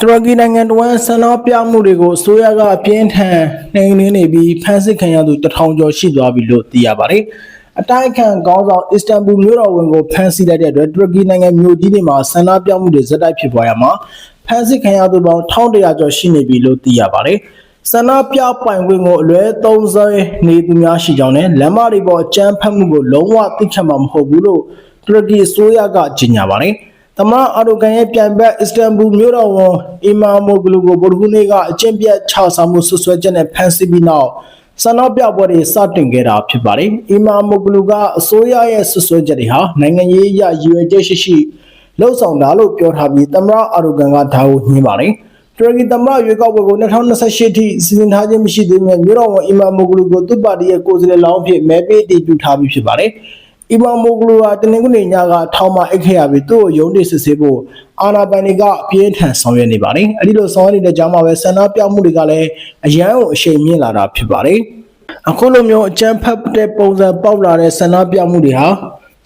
တူရကီနိုင်ငံတော်ဝန်ဆန္ဒပြမှုတွေကိုအစိုးရကအပြင်းထန်နှိမ်နင်းနေပြီးဖမ်းဆီးခံရသူတထောင်ကျော်ရှိသွားပြီလို့သိရပါတယ်။အတိုက်အခံခေါင်းဆောင်အစ္စတန်ဘူမြို့တော်ဝန်ကိုဖမ်းဆီးလိုက်တဲ့အတွက်တူရကီနိုင်ငံမြို့ကြီးတွေမှာဆန္ဒပြမှုတွေဇက်တိုက်ဖြစ်ပွားရမှာဖမ်းဆီးခံရသူပေါင်း1100ကျော်ရှိနေပြီလို့သိရပါတယ်။ဆန္ဒပြပိုင်ခွင့်ကိုအလွဲသုံးစွဲနေသူများရှိကြောင်းနဲ့လမ်းမတွေပေါ်အကြမ်းဖက်မှုကိုလုံးဝသိခံမှာမဟုတ်ဘူးလို့တူရကီအစိုးရကကြေညာပါတယ်။ သမ္မတအာဒိုကန်ရဲ့ပြန်ဘက်အစ္စတန်ဘူမြို့တော်ဝန်အီမာမိုဂလူကိုဗုဒ္ဓဟူးနေ့ကအကျင့်ပြတ်ချဆောင်မှုဆွဆွဲချက်နဲ့ဖမ်းဆီးပြီးနောက်ဆန္ဒပြပွဲတွေစတင်ခဲ့တာဖြစ်ပါတယ်။အီမာမိုဂလူကအစိုးရရဲ့ဆွဆွဲချက်တွေဟာနိုင်ငံရေးအရရည်ရွယ်ချက်ရှိရှိလှုပ်ဆောင်တာလို့ပြောထားပြီးသမ္မတအာဒိုကန်ကဒါကိုညှင်းပါတယ်။တူရကီသမ္မတရွေးကောက်ပွဲကို2028ထိစီစဉ်ထားခြင်းမရှိသေးတဲ့မြို့တော်ဝန်အီမာမိုဂလူကိုသူ့ပါတီရဲ့ကိုယ်စားလှယ်လောင်းအဖြစ်မဲပေးတည်ပြုထားပြီးဖြစ်ပါတယ်။ အီဗန်မိုဂလူဟာတနင်္ဂနွေညကထောင်မှအိတ်ခဲ့ရပြီးသူ့ကိုရုံးတင်စစ်ဆေးဖို့အာနာပိုင်တွေကအပြင်းထန်ဆောင်ရွက်နေပါတယ်။အဲဒီလိုဆောင်ရွက်နေတဲ့ကြားမှာပဲဆန္ဒပြမှုတွေကလည်းအရန်ကိုအရှိန်မြင့်လာတာဖြစ်ပါတယ်။အခုလိုမျိုးအကြမ်းဖက်တဲ့ပုံစံပေါက်လာတဲ့ဆန္ဒပြမှုတွေဟာ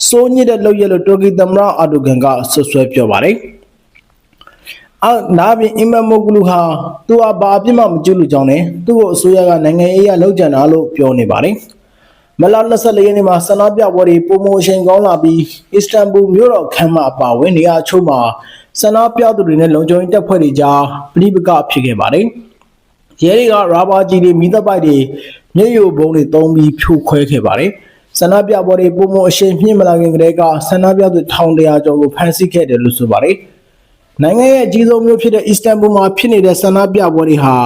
စိုးညစ်တဲ့လုပ်ရလို့တူရကီသမ္မတအာဒိုဂန်ကဆွဆွဲပြောပါတယ်။အော်နာပြင်အီမန်မိုဂလူဟာသူဟာဘာအပြစ်မှမကျူးလွန်ကြောင်းနဲ့သူ့ကိုအစိုးရကနိုင်ငံရေးအရလောက်ကျန်တာလို့ပြောနေပါတယ်။ မလာ24ရက်နေ့မှာဆန္ဒပြပွဲတွေပုံမရှင်ကောင်းလာပြီးအစ္စတန်ဘူမြို့တော်ခမ်းမအပါအဝင်နေရာအချို့မှာဆန္ဒပြသူတွေနဲ့လုံခြုံရေးတပ်ဖွဲ့တွေကြားပြည်ပကဖြစ်ခဲ့ပါတယ်။ရဲတွေကရာဘာကြီးတွေမိသက်ပိုက်တွေမြေယိုဘုံတွေတုံးပြီးဖြိုခွဲခဲ့ပါတယ်။ဆန္ဒပြပွဲတွေပုံမအရှင်မြင့်မလာခင်ကတည်းကဆန္ဒပြသူထောင်တရာကျော်ကိုဖမ်းဆီးခဲ့တယ်လို့ဆိုပါတယ်။နိုင်ငံရဲ့အကြီးဆုံးမြို့ဖြစ်တဲ့အစ္စတန်ဘူမှာဖြစ်နေတဲ့ဆန္ဒပြပွဲတွေဟာ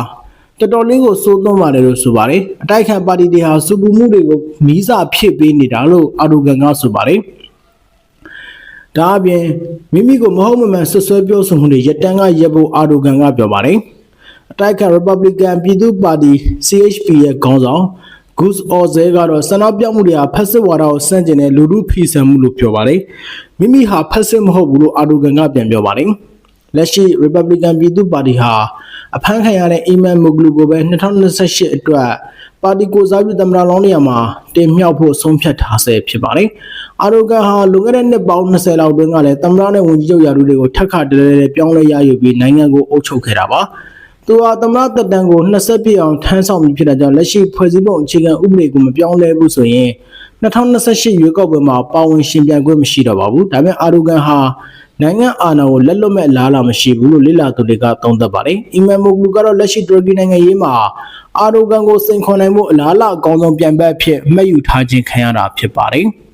တော်တော်လေးကိုစိုးသွန်းပါတယ်လို့ဆိုပါတယ်အတိုက်ခံပါတီတွေဟာစူပူမှုတွေကိုမီးစာဖြစ်ပေးနေတာလို့အာဒိုဂန်ကဆိုပါတယ်ဒါအပြင်မိမိကိုမဟုတ်မမှန်ဆွဆွဲပြောဆိုမှုတွေရပ်တန်းကရပ်ဖို့အာဒိုဂန်ကပြောပါတယ်အတိုက်ခံ Republican ပြည်သူ့ပါတီ CHP ရဲ့ခေါင်းဆောင် Gus Ozel ကတော့ဆန္ဒပြမှုတွေဟာဖက်စစ်ဝါဒကိုစန့်ကျင်တဲ့လူမှုဖီဆန်မှုလို့ပြောပါတယ်မိမိဟာဖက်စစ်မဟုတ်ဘူးလို့အာဒိုဂန်ကပြန်ပြောပါတယ် လက်ရှိ Republican ပြည်သူ့ပါတီဟာအဖမ်းခံရတဲ့အီမန်မိုဂလူကိုပဲ2028အတွက်ပါတီကိုစားပြုသမ္မတလောင်းနေရာမှာတင်မြှောက်ဖို့ဆုံးဖြတ်ထားဆဲဖြစ်ပါတယ်။အာဒိုကန်ဟာလွန်ခဲ့တဲ့နှစ်ပေါင်း20လောက်တွင်းကလည်းသမ္မတနဲ့ဝန်ကြီးချုပ်ရာထူးတွေကိုထပ်ခါတလဲလဲပြောင်းလဲရယူပြီးနိုင်ငံကိုအုပ်ချုပ်ခဲ့တာပါ။ သူဟာသမ္မတတက်တန်းကို20ပြည့်အောင်ထမ်းဆောင်ပြီးဖြစ်တဲ့ကြောင့်လက်ရှိဖွဲ့စည်းပုံအခြေခံဥပဒေကိုမပြောင်းလဲဘူးဆိုရင်2028ရွေးကောက်ပွဲမှာပါဝင်ရှင်ပြိုင်ခွင့်မရှိတော့ပါဘူး။ဒါပေမဲ့အာဒိုကန်ဟာနိုင်ငံအာဏာကိုလက်လွတ်မဲ့လားလာမရှိဘူးလို့လေ့လာသူတွေကသုံးသပ်ပါတယ်။အီမန်မိုဂလူကတော့လက်ရှိတူရကီနိုင်ငံရေးမှာအာဒိုကန်ကိုစိန်ခေါ်နိုင်မှုအလားအလာအကောင်းဆုံးပြိုင်ဘက်အဖြစ်မှတ်ယူထားခြင်းခံရတာဖြစ်ပါတယ်။